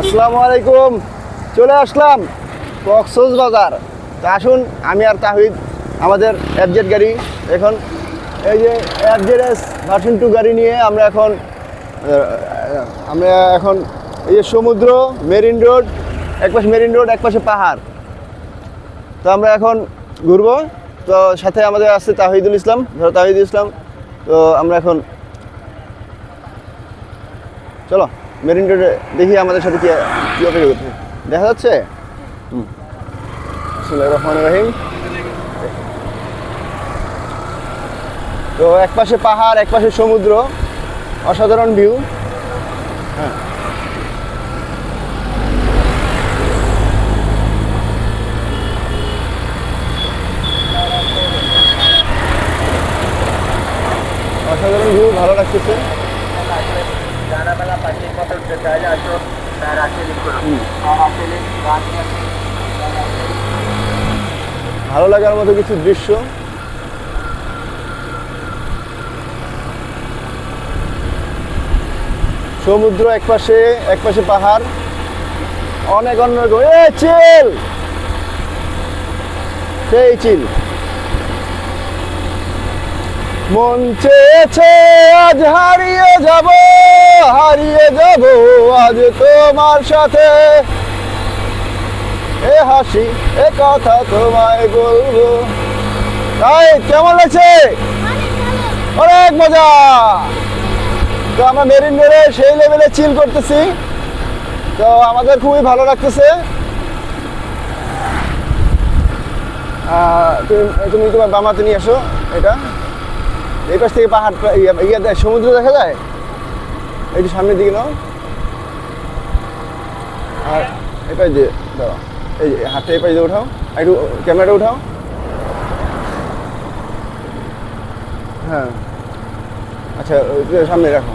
আসসালামু আলাইকুম। চলে আসলাম কক্সোজ বাজার। তা আসুন, আমি আর তাহিদ, আমাদের অ্যাবজেট গাড়ি। এখন এই যে অ্যাবজেড এস ভার্সন টু গাড়ি নিয়ে আমরা এখন আমরা এখন এই যে সমুদ্র, মেরিন রোড, এক পাশে মেরিন রোড, এক পাশে পাহাড়। তো আমরা এখন ঘুরবো। তো সাথে আমাদের আছে তাহিদুল ইসলাম, ধরো তাহিদুল ইসলাম। তো আমরা এখন, চলো। মেরিন রোডে দেখি আমাদের সাথে কি কি অপেক্ষা করছে। দেখা যাচ্ছে? হুম। বিসমিল্লাহির রহিম। তো এক পাশে পাহাড়, এক পাশে সমুদ্র, অসাধারণ ভিউ হ্যাঁ। অসাধারণ ভিউ ভালো লাগতেছে। ভালো লাগার মতো কিছু দৃশ্য? সমুদ্র এক পাশে এক পাশে পাহাড়। অনেক অন্য রকম এ চিল! সেই চিল। মন চেয়েছে আজ হারিয়ে যাব। আজ তোমার সাথে। এ হাসি, এ কথা তোমায় বলব। তাই, কেমন লাগছে অনেক মজা। তো আমরা মেরিন মেরে সেই লেভেলে চিল করতেছি। তো আমাদের খুবই ভালো লাগতেছে। তুমি তুমি তোমার বামাতে নিয়ে এসো এটা। এই পাশ থেকে পাহাড়, ইয়ে- সমুদ্র দেখা যায়? একটু সামনের দিকে নাও। আর এপাশ দিয়ে দাও এই হাতটা পাই দিয়ে উঠাও একটু ক্যামেরাটা উঠাও। হ্যাঁ। আচ্ছা সামনে রাখো।